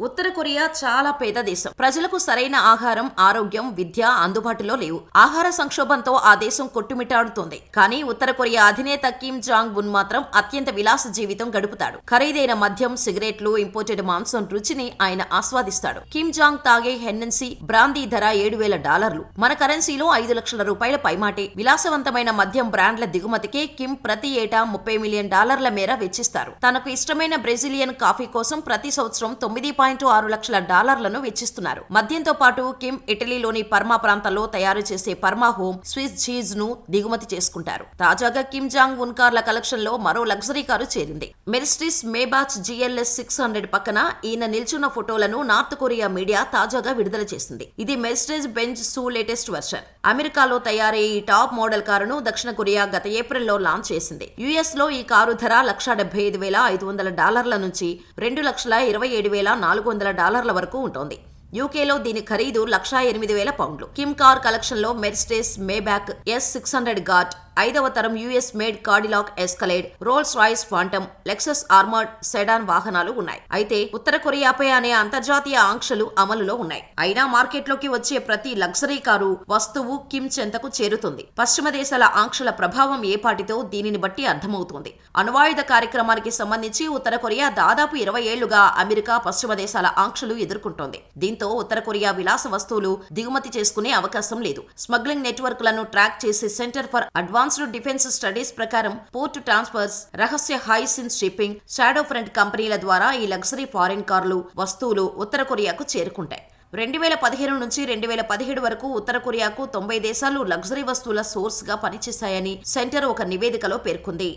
ఉత్తర Korea చాలా పేద దేశం. ప్రజలకు సరైన ఆహారం ఆరోగ్యం విద్య అందుబాటులో లేవు. ఆహార సంక్షోభంతో ఆ దేశం కొట్టుమిటాడుతోంది. కానీ ఉత్తర కొరియా అధినేత కిమ్ జాంగ్ ఉన్ మాత్రం అత్యంత విలాస జీవితం గడుపుతాడు. ఖరీదైన మద్యం సిగరెట్లు ఇంపోర్టెడ్ మాంసం రుచిని ఆయన ఆస్వాదిస్తాడు. కిమ్ జాంగ్ తాగే హెన్నెన్సీ బ్రాందీ ధర ఏడు వేల డాలర్లు. మన కరెన్సీలో ఐదు లక్షల రూపాయల పైమాటే. విలాసవంతమైన మద్యం బ్రాండ్ల దిగుమతికే కిమ్ ప్రతి ఏటా ముప్పై మిలియన్ డాలర్ల మేర వెచ్చిస్తారు. తనకు ఇష్టమైన బ్రెజిలియన్ కాఫీ కోసం ప్రతి సంవత్సరం తొమ్మిది పాయింట్ ఆరు లక్షల డాలర్లను వెచ్చిస్తున్నారు. మద్యంతో పాటు కిమ్ ఇటలీలోని పర్మా ప్రాంతంలో తయారు చేసే పర్మా హోమ్ స్విస్ చీజ్ను దిగుమతి చేసుకుంటారు. తాజాగా కిమ్ జాంగ్ ఉన్ కార్ల కలెక్షన్లో మరో లగ్జరీ కారు చేరింది. Mercedes Maybach GLS six hundred పక్కన ఈయన నిల్చున్న ఫోటోలను నార్త్ కొరియా మీడియా తాజాగా విడుదల చేసింది. ఇది మెరిస్టేజ్ బెంజ్ సూ లేటెస్ట్ వర్షన్. అమెరికాలో తయారయ్యే ఈ టాప్ మోడల్ కారును దక్షిణ కొరియా గత ఏప్రిల్లో లాంచ్ చేసింది. యుఎస్లో ఈ కారు ధర లక్ష డెబ్బై ఐదు వేల ఐదు వందల డాలర్ల నుంచి రెండు లక్షల ఇరవై ఏడు వేల నాలుగు వందల డాలర్ల వరకు ఉంటుంది. యూకేలో దీని ఖరీదు లక్షా ఎనిమిది వేల పౌండ్లు. కిమ్ కార్ కలెక్షన్లో Mercedes Maybach S six hundred guard ఐదవ తరం US made Cadillac Escalade Rolls Royce Phantom Lexus armoured sedan వాహనాలు ఉన్నాయి. అయితే ఉత్తర కొరియాపై అనే అంతర్జాతీయ ఆంక్షలు అమలులో ఉన్నాయి. అయినా మార్కెట్లోకి వచ్చే ప్రతి లగ్జరీ కారు వస్తువు కిమ్ చెంతకు చేరుతుంది. పశ్చిమ దేశాల ఆంక్షల ప్రభావం ఏపాటితో దీనిని బట్టి అర్థమవుతుంది. అణువాయుధ కార్యక్రమానికి సంబంధించి ఉత్తర కొరియా దాదాపు ఇరవై ఏళ్ళుగా అమెరికా పశ్చిమ దేశాల ఆంక్షలు ఎదుర్కొంటోంది. దీంతో ఉత్తర కొరియా విలాస వస్తువులు దిగుమతి చేసుకునే అవకాశం లేదు. స్మగ్లింగ్ నెట్వర్క్లను ట్రాక్ చేసే Centre for Advance Advanced Defence Studies ప్రకారం పోర్ట్ ట్రాన్స్ఫర్స్ రహస్య హైసిన్ షిప్పింగ్ షాడో ఫ్రంట్ కంపెనీల ద్వారా ఈ లగ్జరీ ఫారిన్ కార్లు వస్తువులు ఉత్తర కొరియాకు చేరుకుంటాయి. రెండు వేల పదిహేను నుంచి రెండు వేల పదిహేడు వరకు ఉత్తర కొరియాకు తొంభై దేశాలు లగ్జరీ వస్తువుల సోర్స్గా పనిచేశాయని సెంటర్ ఒక నివేదికలో పేర్కొంది.